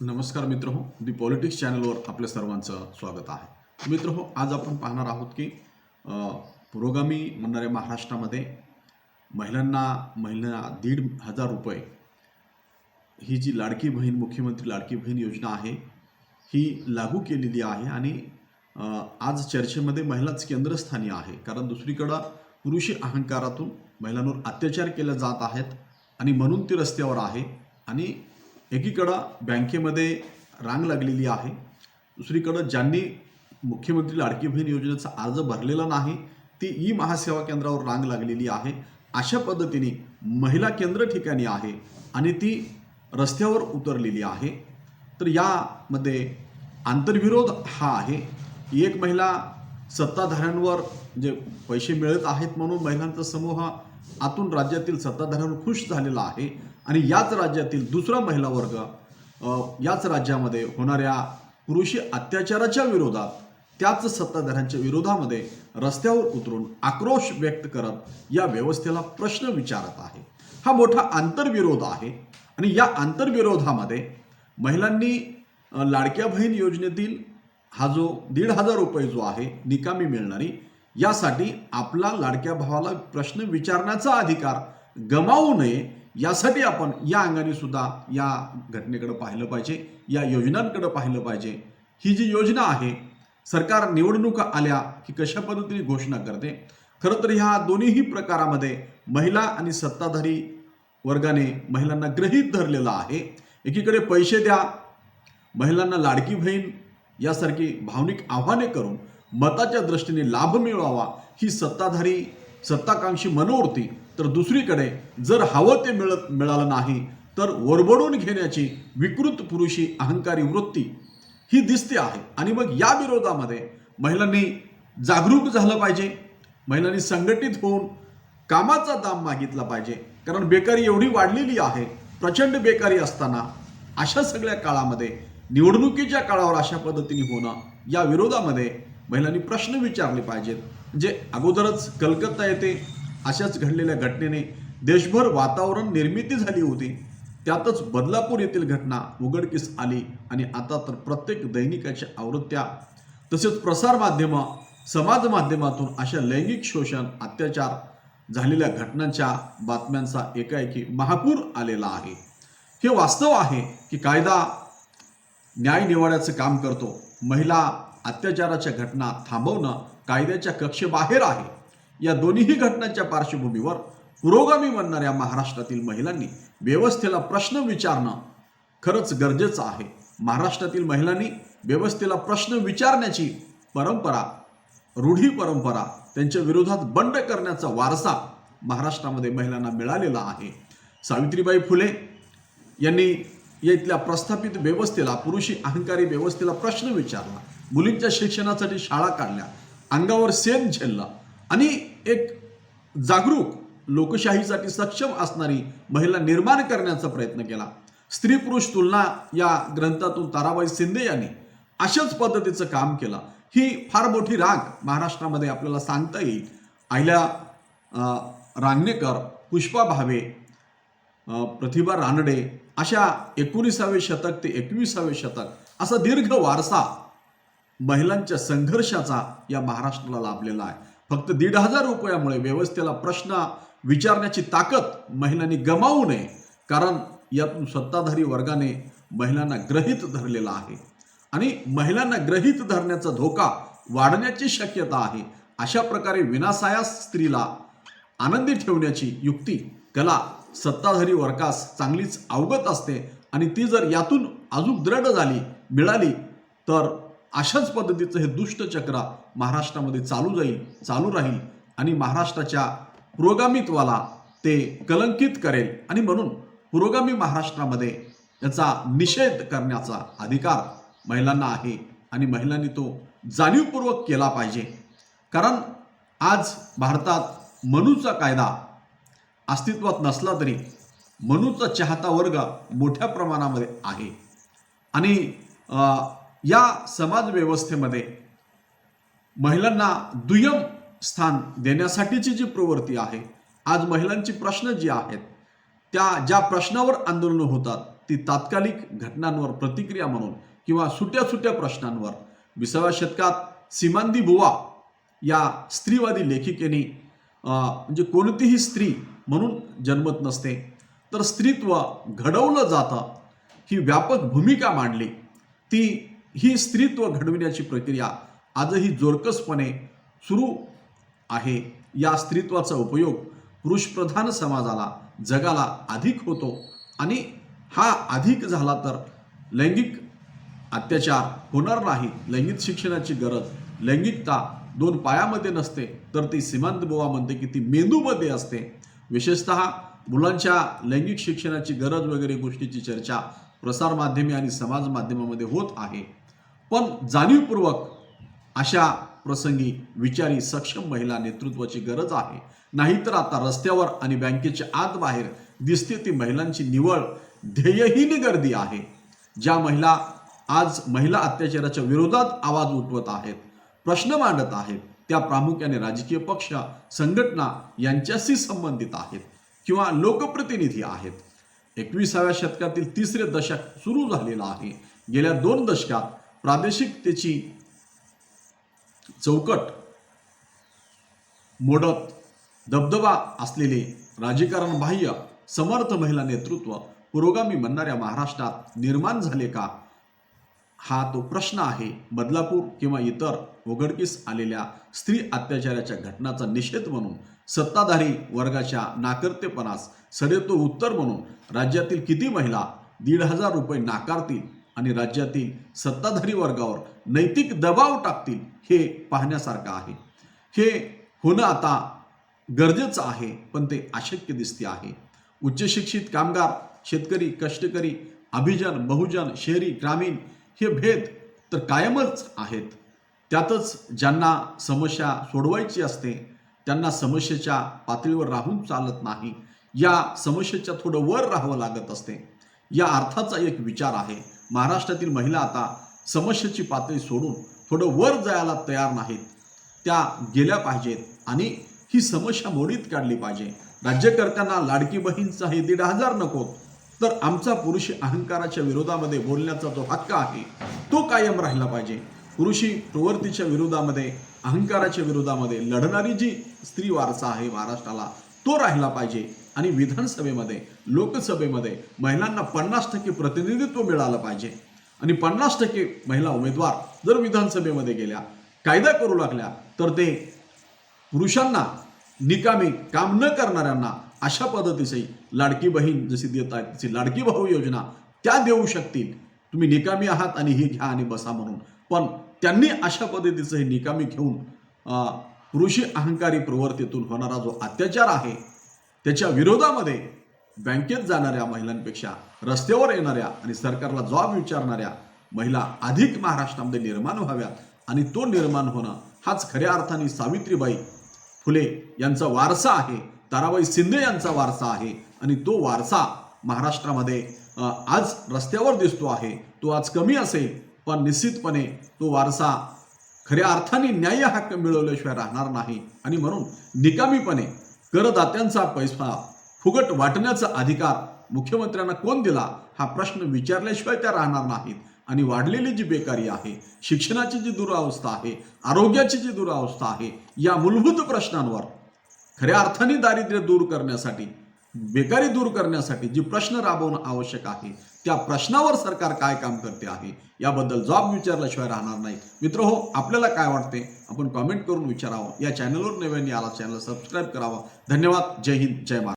नमस्कार मित्र हो दी पॉलिटिक्स चॅनलवर आपल्या सर्वांचं स्वागत आहे. मित्र हो आज आपण पाहणार आहोत की पुरोगामी म्हणणाऱ्या महाराष्ट्रामध्ये महिलांना महिला दीड हजार रुपये ही जी लाडकी बहीण मुख्यमंत्री लाडकी बहीण योजना आहे ही लागू केलेली आहे आणि आज चर्चेमध्ये महिलाच केंद्रस्थानी आहे. कारण दुसरीकडं पुरुषी अहंकारातून महिलांवर अत्याचार केले जात आहेत आणि म्हणून ती रस्त्यावर आहे आणि एकीकडं बँकेमध्ये रांग लागलेली आहे. दुसरीकडं ज्यांनी मुख्यमंत्री लाडकी बहीण योजनेचा अर्ज भरलेला नाही ती ई महासेवा केंद्रावर रांग लागलेली आहे. अशा पद्धतीने महिला केंद्र ठिकाणी आहे आणि ती रस्त्यावर उतरलेली आहे. तर यामध्ये आंतरविरोध हा आहे. एक महिला सत्ताधाऱ्यांवर जे पैसे मिळत आहेत म्हणून महिलांचा समूह हा आतून राज्यातील सत्ताधाऱ्यांवर खुश झालेला आहे. आणि याच राज्यातील दुसरा महिला वर्ग याच राज्यामध्ये होणाऱ्या पुरुषी अत्याचाराच्या विरोधात त्याच सत्ताधाऱ्यांच्या विरोधामध्ये रस्त्यावर उतरून आक्रोश व्यक्त करत या व्यवस्थेला प्रश्न विचारत आहे. हा मोठा आंतरविरोध आहे. आणि या आंतरविरोधामध्ये महिलांनी लाडक्या बहीण योजनेतील हा जो दीड हजार रुपये जो आहे निकामी मिळणारी यासाठी आपला लाडक्या भावाला प्रश्न विचारण्याचा अधिकार गमावू नये यासाठी आपण या अंगाने सुद्धा या घटनेकडे पाहिलं पाहिजे या योजनांकडे पाहिलं पाहिजे. ही जी योजना आहे सरकार निवडणुका आल्या की कशा पद्धतीने घोषणा करते? खरं तर ह्या दोन्हीही प्रकारामध्ये महिला आणि सत्ताधारी वर्गाने महिलांना ग्रहीत धरलेलं आहे. एकीकडे पैसे द्या महिलांना लाडकी बहीण यासारखी भावनिक आव्हाने करून मताच्या दृष्टीने लाभ मिळवावा ही सत्ताधारी सत्ताकांक्षी मनोवृत्ती. तर दुसरीकडे जर हवं ते मिळत मिळालं नाही तर वरबडून घेण्याची विकृत पुरुषी अहंकारी वृत्ती ही दिसते आहे. आणि मग या विरोधामध्ये महिलांनी जागरूक झालं पाहिजे. महिलांनी संघटित होऊन कामाचा दाम मागितला पाहिजे. कारण बेकारी एवढी वाढलेली आहे प्रचंड बेकारी असताना अशा सगळ्या काळामध्ये निवडणुकीच्या काळावर अशा पद्धतीने होणं या विरोधामध्ये महिलांनी प्रश्न विचारले पाहिजेत. जे अगोदरच कलकत्ता येथे अशाच घडलेल्या घटनेने देशभर वातावरण निर्मिती झाली होती. त्यातच बदलापूर येथील घटना उघडकीस आली आणि आता तर प्रत्येक दैनिकाच्या आवृत्त्या तसेच प्रसारमाध्यमं समाज माध्यमातून अशा लैंगिक शोषण अत्याचार झालेल्या घटनांच्या बातम्यांचा एकाएकी महापूर आलेला आहे. हे वास्तव आहे की कायदा न्याय निवाड्याचं काम करतो. महिला अत्याचाराच्या घटना थांबवणं कायद्याच्या कक्षेबाहेर आहे. या दोन्हीही घटनांच्या पार्श्वभूमीवर पुरोगामी बनणाऱ्या महाराष्ट्रातील महिलांनी व्यवस्थेला प्रश्न विचारणं खरंच गरजेचं आहे. महाराष्ट्रातील महिलांनी व्यवस्थेला प्रश्न विचारण्याची परंपरा रूढी परंपरा त्यांच्या विरोधात बंड करण्याचा वारसा महाराष्ट्रामध्ये महिलांना मिळालेला आहे. सावित्रीबाई फुले यांनी या इथल्या प्रस्थापित व्यवस्थेला पुरुषी अहंकारी व्यवस्थेला प्रश्न विचारला. मुलींच्या शिक्षणासाठी शाळा काढल्या. अंगावर सेन झेलला. आणि एक जागरूक लोकशाहीसाठी सक्षम असणारी महिला निर्माण करण्याचा प्रयत्न केला. स्त्री पुरुष तुलना या ग्रंथातून ताराबाई शिंदे यांनी अशाच पद्धतीचं काम केलं. ही फार मोठी राग महाराष्ट्रामध्ये आपल्याला सांगता येईल. आहिल्या अं, रांगणेकर पुष्पा भावे प्रतिभा रानडे अशा एकोणीसावे शतक ते एकविसावे शतक असा दीर्घ वारसा महिलांच्या संघर्षाचा या महाराष्ट्राला लाभलेला आहे. फक्त दीड हजार रुपयामुळे व्यवस्थेला प्रश्न विचारण्याची ताकद महिलांनी गमावू नये कारण यातून सत्ताधारी वर्गाने महिलांना ग्रहित धरलेला आहे. आणि महिलांना ग्रहित धरण्याचा धोका वाढण्याची शक्यता आहे. अशा प्रकारे विनासायास स्त्रीला आनंदी ठेवण्याची युक्ती कला सत्ताधारी वर्गास चांगलीच अवगत असते आणि ती जर यातून अजून दृढ झाली मिळाली तर अशाच पद्धतीचं हे दुष्टचक्र महाराष्ट्रामध्ये चालू जाईल चालू राहील आणि महाराष्ट्राच्या पुरोगामित्वाला ते कलंकित करेल आणि म्हणून पुरोगामी महाराष्ट्रामध्ये याचा निषेध करण्याचा अधिकार महिलांना आहे आणि महिलांनी तो जाणीवपूर्वक केला पाहिजे. कारण आज भारतात मनूचा कायदा अस्तित्वात नसला तरी मनूचा चाहता वर्ग मोठ्या प्रमाणामध्ये आहे. आणि या समाज व्यवस्थेमध्ये महिलांना दुय्यम स्थान देण्यासाठीची जी प्रवृत्ती आहे आज महिलांची प्रश्न जी आहेत त्या ज्या प्रश्नावर आंदोलनं होतात ती तात्कालिक घटनांवर प्रतिक्रिया म्हणून किंवा सुट्या सुट्या प्रश्नांवर. विसाव्या शतकात सीमांदी बुवा या स्त्रीवादी लेखिकेने म्हणजे कोणतीही स्त्री म्हणून जन्मत नसते. तर स्त्रीत्व घडवलं जातं. ही व्यापक भूमिका मांडली. ती ही स्त्रीत्व घडविण्याची प्रक्रिया आजही जोरकसपणे सुरू आहे. या स्त्रीत्वाचा उपयोग पुरुषप्रधान समाजाला जगाला अधिक होतो आणि हा अधिक झाला तर लैंगिक अत्याचार होणार नाही. लैंगिक शिक्षणाची गरज लैंगिकता दोन पायामध्ये नसते तर ती सीमांत बुवा म्हणते की ती मेंदूमध्ये असते. विशेषत मुलांच्या लैंगिक शिक्षणाची गरज वगैरे गोष्टीची चर्चा प्रसारमाध्यमे आणि समाज माध्यमामध्ये होत आहे. पण जाणीवपूर्वक अशा प्रसंगी विचारी सक्षम महिला नेतृत्वाची गरज आहे. नाहीतर आता रस्त्यावर आणि बँकेच्या आत बाहेर दिसते ती महिलांची निवळ ध्येयहीन गर्दी आहे. ज्या महिला आज महिला अत्याचाराच्या विरोधात आवाज उठवत आहेत प्रश्न मांडत आहेत. त्या प्रामुख्याने राजकीय पक्ष संघटना यांच्याशी संबंधित आहेत किंवा लोकप्रतिनिधी आहेत. एकविसाव्या शतकातील तिसरे दशक सुरू झालेलं आहे. गेल्या दोन दशकात प्रादेशिकतेची चौकट मोडत दबदबा असलेले राजकारण बाह्य समर्थ महिला नेतृत्व पुरोगामी म्हणणाऱ्या महाराष्ट्रात निर्माण झाले का? हा तो प्रश्न आहे. बदलापूर किंवा इतर उघडकीस आलेल्या स्त्री अत्याचाराच्या घटनाचा निषेध म्हणून सत्ताधारी वर्गाच्या नाकर्तेपणास सडेतो उत्तर म्हणून राज्यातील किती महिला दीड हजार रुपये नाकारतील आणि राज्यातील सत्ताधारी वर्गावर नैतिक दबाव टाकतील हे पाहण्यासारखं आहे. हे होणं आता गरजेचं आहे पण ते अशक्य दिसते आहे. उच्च शिक्षित कामगार शेतकरी कष्टकरी अभिजन बहुजन शहरी ग्रामीण हे भेद तर कायमच आहेत. त्यातच ज्यांना समस्या सोडवायची असते त्यांना समस्येच्या पातळीवर राहून चालत नाही. या समस्येच्या थोडं वर राहावं लागत असते. या अर्थाचा एक विचार आहे. महाराष्ट्रातील महिला आता समस्येची पातळी सोडून थोडं वर जायला तयार नाहीत. त्या गेल्या पाहिजेत आणि ही समस्या मोडीत काढली पाहिजे. राज्यकर्त्यांना लाडकी बहीणचा हे दीड हजार नकोत. तर आमचा पुरुषी अहंकाराच्या विरोधामध्ये बोलण्याचा जो हक्क आहे तो कायम राहिला पाहिजे. पुरुषी प्रवृत्तीच्या विरोधामध्ये अहंकाराच्या विरोधामध्ये लढणारी जी स्त्री वारसा आहे महाराष्ट्राला तो राहिला पाहिजे. आणि विधानसभेमध्ये लोकसभेमध्ये महिलांना पन्नास टक्के प्रतिनिधित्व मिळालं पाहिजे. आणि पन्नास टक्के महिला उमेदवार जर विधानसभेमध्ये गेल्या कायदा करू लागल्या तर ते पुरुषांना निकामी काम न करणाऱ्यांना अशा पद्धतीची लाडकी बहीण जशी देत आहेत तशी लाडकी भाऊ योजना त्या देऊ शकतील. तुम्ही निकामी आहात आणि ही घ्या आणि बसा म्हणून. पण त्यांनी अशा पद्धतीचं हे निकामी घेऊन अं, पुरुषी अहंकारी प्रवृत्तीतून होणारा जो अत्याचार आहे त्याच्या विरोधामध्ये बँकेत जाणाऱ्या महिलांपेक्षा रस्त्यावर येणाऱ्या आणि सरकारला जॉब विचारणाऱ्या महिला अधिक महाराष्ट्रामध्ये निर्माण व्हाव्यात आणि तो निर्माण होणं हाच खऱ्या अर्थाने सावित्रीबाई फुले यांचा वारसा आहे. ताराबाई शिंदे यांचा वारसा आहे. आणि तो वारसा महाराष्ट्रामध्ये आज रस्त्यावर दिसतो आहे. तो आज कमी असेल पण निश्चितपणे तो वारसा खऱ्या अर्थाने न्याय हक्क मिळवल्याशिवाय राहणार नाही. आणि म्हणून निकामीपणे करदात्यांचा पैसा फुगट वाटण्याचा अधिकार मुख्यमंत्र्यांना कोण दिला हा प्रश्न विचारल्याशिवाय त्या राहणार नाहीत. आणि वाढलेली जी बेकारी आहे शिक्षणाची जी दुरावस्था आहे आरोग्याची जी दुरावस्था आहे या मूलभूत प्रश्नांवर खऱ्या अर्थाने दारिद्र्य दूर करण्यासाठी बेकारी दूर करण्यासाठी जी प्रश्न राबवणं आवश्यक आहे त्या प्रश्नावर सरकार काय काम करते आहे याबद्दल जॉब विचारल्याशिवाय राहणार नाही. मित्र हो आपल्याला काय वाटते? आपण कॉमेंट करून विचारावं. या चॅनलवर नव्याने आला चॅनल सबस्क्राईब करावा. धन्यवाद. जय हिंद. जय महाराज